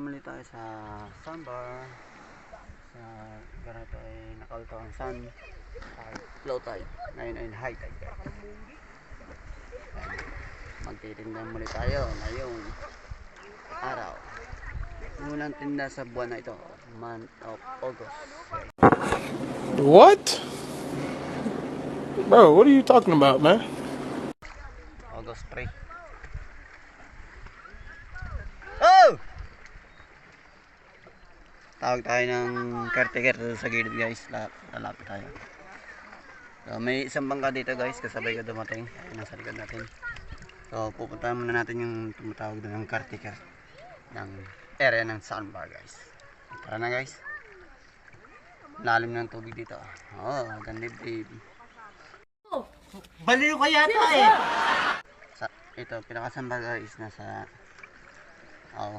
muli tayo sa sandbar. Sa lugar na ito ay nakalito ang sun. Low tide. Ngayon ay high tide. Magtitinda muli tayo ngayong araw. Unang tinda sa buwan na ito, month of August. What? Bro, what are you talking about, man? August 3. Oh! Tawag tayo ng caretaker sa gilid guys. La- Lalapit tayo. So, may isang bangka dito guys. Kasabay ko dumating. Ayun, nasa likod natin. So pupuntahan muna natin yung tumatawag doon ng caretaker ng area ng sandbar guys. Tara na guys. Lalim ng tubig dito. Oh, ganda baby. Baliw ka yata eh. sa ito pinakasamba guys nasa oh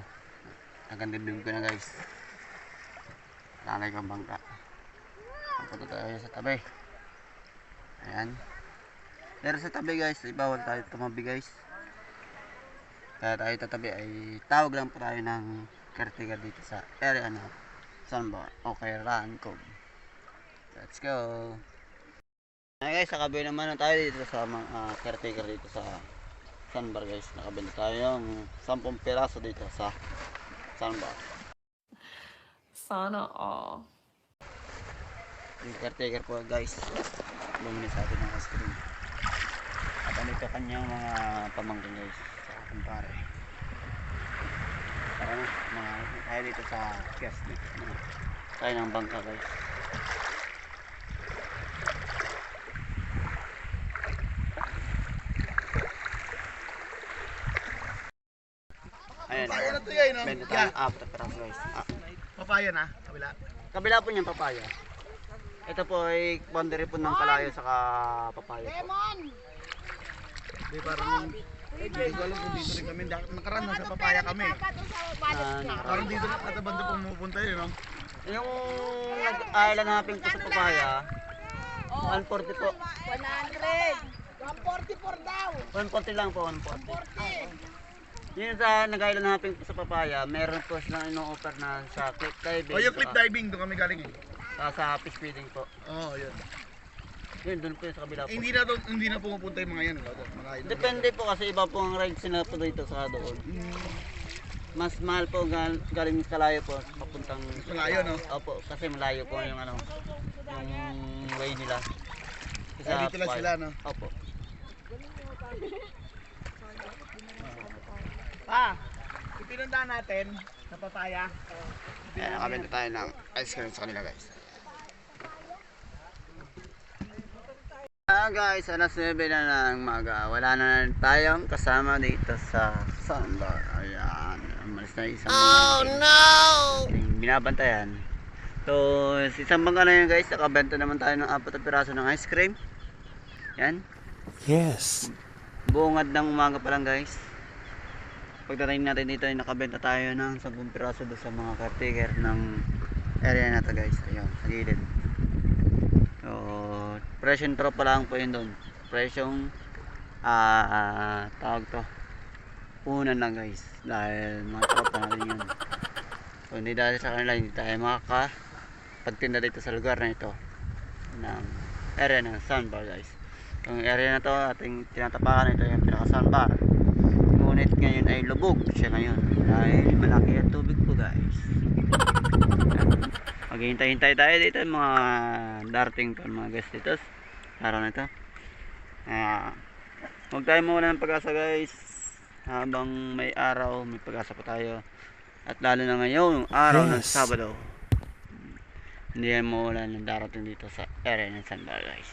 nagandibig ko na guys lalay kang bangka. Punta tayo sa tabi. Ayan. Pero sa tabi guys ay bawal tayo tumabi guys. Kaya tayo tatabi ay tawag lang po tayo ng caretaker dito sa area na Sunbar okay Rancog let's go. Ay guys, nakabi naman na tayo dito sa ah, caretaker dito sa Sandbar guys. Nakabili tayo ng 10 piraso dito sa Sandbar. Sana all. Yung caretaker po guys, bumili sa atin ng ice cream. At ano ito kanyang mga pamangkin guys sa kumpare. Tara na, mga tayo dito sa. Ano, Tayo ng bangka guys. Ayan. Papaya na to yan? Benta tayo piraso guys. Ah, Papaya na, kabila. Kabila po niyang papaya. Ito po ay boundary po ng kalayo saka papaya po. Di parang, hindi ko alam kung dito rin kami. Dak- Nakaraan na sa papaya kami. Ah, Parang dito na kata banda pumupunta yun, no? yung nag-island natin po sa papaya, 140 po. 100. 144 daw. 140 lang po, 140. Yun sa nag-island po sa papaya, meron po silang ino-offer na sa cliff diving. O Oh, yung cliff saka- diving, doon kami galing eh. saka sa fish feeding po. Oo, oh, yun. Yun, doon po yun sa kabila po. Eh, hindi na to, hindi na pumupunta yung mga yan. Mga yun. Depende po kasi iba po ang rides nila po dito sa doon. Mas mahal po gal galing sa kalayo po papuntang Malayo, no? Opo, kasi malayo po yung ano yung way nila. Kaya dito lang sila, no? Opo. Pa, ipinundahan natin sa papaya. Kaya nakabenta tayo ng ice cream sa kanila guys. Ah guys, alas 9 na ng maga. Wala na tayong kasama dito sa Sandbar. Ayan, umalis na isang Oh no! Binabantayan. So, sa isang bangka na yun guys, nakabenta naman tayo ng apat na piraso ng ice cream. Yan. Yes. Bungad ng umaga pa lang guys. Pagdating natin dito ay nakabenta tayo ng 10 piraso doon sa mga caretaker ng area na to guys. Ayun, sa gilid. So, presyong tropa lang po yun doon. Presyong ah tawag to. Punan lang guys. Dahil mga tropa natin yun. So, hindi dahil sa kanila, hindi tayo makaka pagtinda dito sa lugar na ito ng area ng sandbar guys. Yung area na to ating tinatapakan ito yung pinaka sandbar. Ngunit ngayon ay lubog siya ngayon dahil malaki ang tubig po guys. Maghihintay-hintay tayo dito mga darating pa mga guest dito araw na ito. Ah, huwag tayo mawala ng pag-asa guys. Habang may araw, may pag-asa pa tayo. At lalo na ngayon, araw ng. Sabado. Hindi yan mawala ng darating dito sa area ng Sandbar guys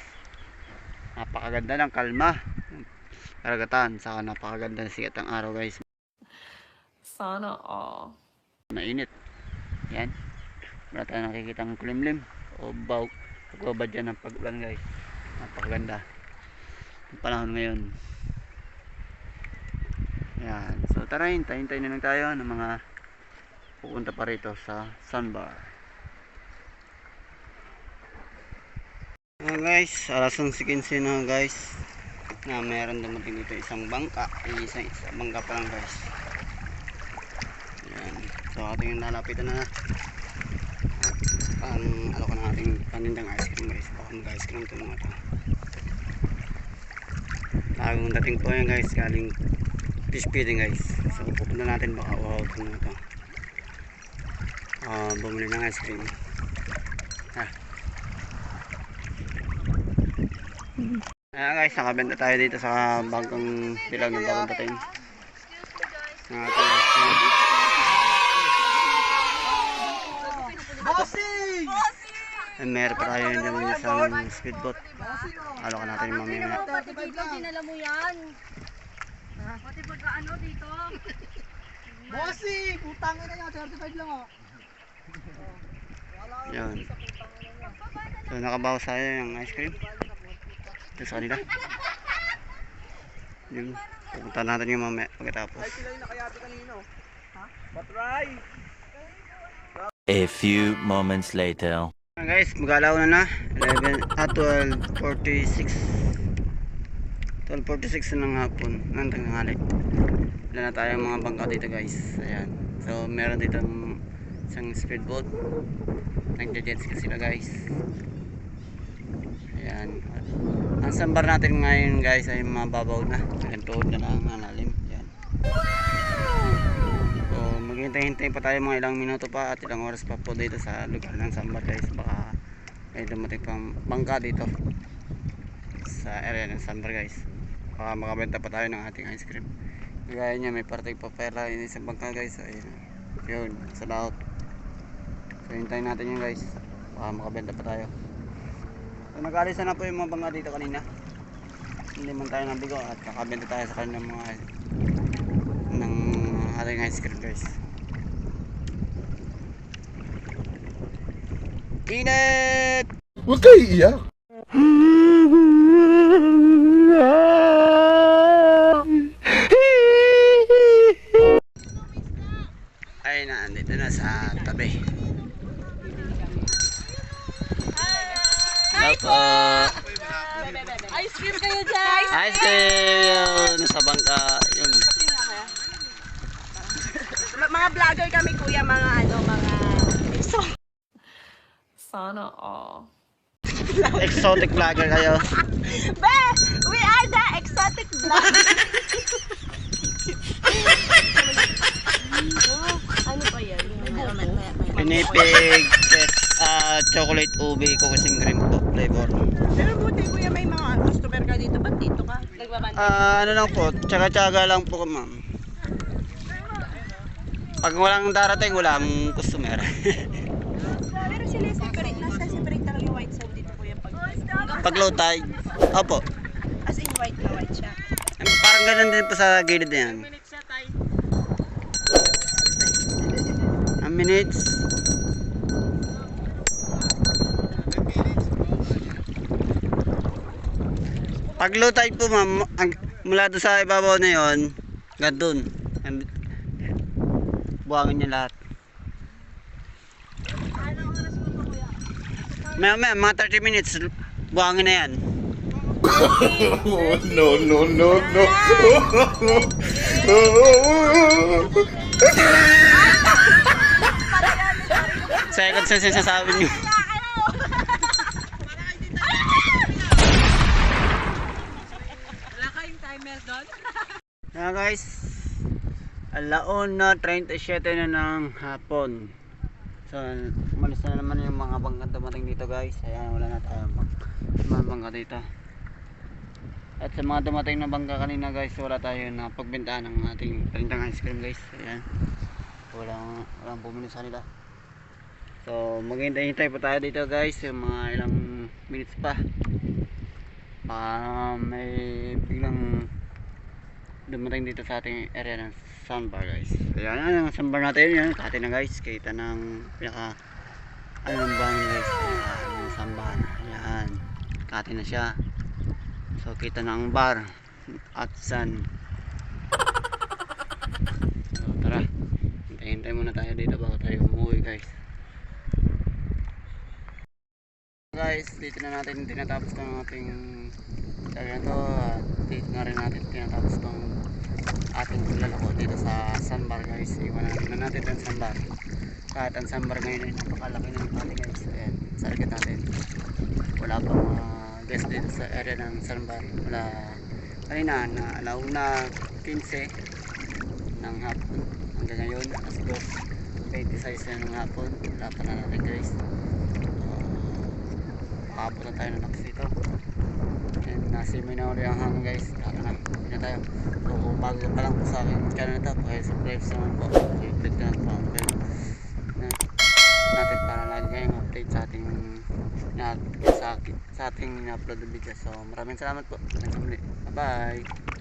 napakaganda ng kalma karagatan. Saka napakaganda ng sikat ng araw guys. Sana all. mainit. Yan. Wala tayong nakikita ng kulimlim o baw pagbabad yan ng pag-ulan guys. Napakaganda. Yung panahon ngayon. Yan. So tara hintay hintay na lang tayo ng mga pupunta pa rito sa sandbar. Ayan guys, alas 11.15 na guys na meron dumating dito isang bangka isang, isang bangka pa lang guys Ayan. so ating nalapitan na ang ano ka na ating panindang ice cream guys. Baka mag ice cream to mga to. Bagong dating po yan guys. Galing fish feeding guys. So pupunta natin baka wow ito mga to. Ah, bumili ng ice cream. Ah. Ayan guys, nakabenta tayo dito sa bagong dilaw ng bagong dating. Bossing! And meron pa tayo yung naman isang speedboat. Alo ka natin yung mamaya. Dinala mo yan. Pati pagka ano dito. Bossing! Putang ina yan, 35 lang oh. Yun. So nakabawas tayo yung ice cream. Ito sa kanila. Yun. Pupunta natin yung mamaya pagkatapos. Sila yung nakayati kanino. Ha? Patry! A few moments later. Ayan guys, magalaw na na. 11, ah, 12.46. 12.46 na ng hapon. Nang tanghali. Wala na tayo mga bangka dito guys. Ayan. So, meron dito isang speedboat. Nagja-jet ski sila guys. Ayan. Ang sambar natin ngayon guys ay mababaw na. Gantuod na lang ang lalim. Ayan. So, maghintay-hintay pa tayo mga ilang minuto pa at ilang oras pa po dito sa lugar ng Sambar guys. Baka may dumating pang bangka dito sa area ng Sambar guys. Baka makabenta pa tayo ng ating ice cream. Gaya niya may parting papera yun sa bangka guys. Ayun. Yun, sa laot. So, hintayin natin yun guys. Baka makabenta pa tayo. So, nag-alisa na po yung mga bangka dito kanina. Hindi man tayo nabigo at nakabenta tayo sa kanilang mga ng ating ice cream guys. Init! Huwag kayo iiyak. Ay na, andito na sa tabi. Hello po. Ice cream kayo dyan! Ice cream! Yun, nasa bangka. Yun. Mga vlogger kami kuya, mga ano, mga... Sana all. Exotic vlogger kayo. Be! We are the exotic vlogger! ano pa yan? Pinipig, uh, chocolate ube, cookies and cream po flavor. Pero buti kuya, may mga customer ka dito. Ba't dito ka? Nagbabanda. Ah, ano lang po, tsaga-tsaga lang po ma'am. Pag walang darating, walang customer. Pero sila separate. Nasa separate talaga yung white sand dito kuya. Pag, Pag low tide, opo. as in white na white siya. Parang ganun din po sa gilid na yan. Minutes. Pag low tide po ma'am, ang, mula doon sa ibabaw na yon, gandun. Ang- Buhangin niya lahat. Maya maya, mga 30 minutes, buhangin na yan. No, no, no, no. Second sense yung sasabi niyo. Wala kayong timer doon? Guys, alauna 37 na ng hapon. So, umalis na naman yung mga bangka dumating dito guys. Ayan, wala na tayo mga, bangka dito. At sa mga dumating na bangka kanina guys, wala tayo na pagbintaan ng ating perintang ice cream guys. Ayan. Walang, walang bumili sa nila. So, maghintay-hintay pa tayo dito guys. Yung mga ilang minutes pa. Baka may biglang dumating dito sa ating area ng sandbar guys. Ayan yan ang sandbar natin. Yan kati na guys. Kita ng pinaka ano ng bangin guys. Ayan yung sambahan ayan kati na siya. So kita na ang bar at sun so tara. Hintay muna tayo dito bago tayo umuwi guys guys dito na natin tinatapos ng ating Kaya ito, uh, dito na rin natin tinatapos tong ating paglalako dito sa sandbar guys. Iwanan na natin itong sandbar. Kahit ang sandbar ngayon ay napakalaki ng pati guys. Ayan, sa likod natin. Wala pang mga guest dito sa area ng sandbar. Wala kanina na alauna 15 ng hapon hanggang ngayon alas 2 26 na ng hapon wala pa na natin guys uh, makapot na tayo ng lakas dito and nasimoy na ulit ang hangin guys. Na hindi na tayo. So kung bago ka pa lang po sa akin channel na ito pakisubscribe naman po. I-click na po ang bell. Na natin para lagi kayong update sa ating na, sa, sa ating na-upload na video. So maraming salamat po. Hanggang sa muli. Bye bye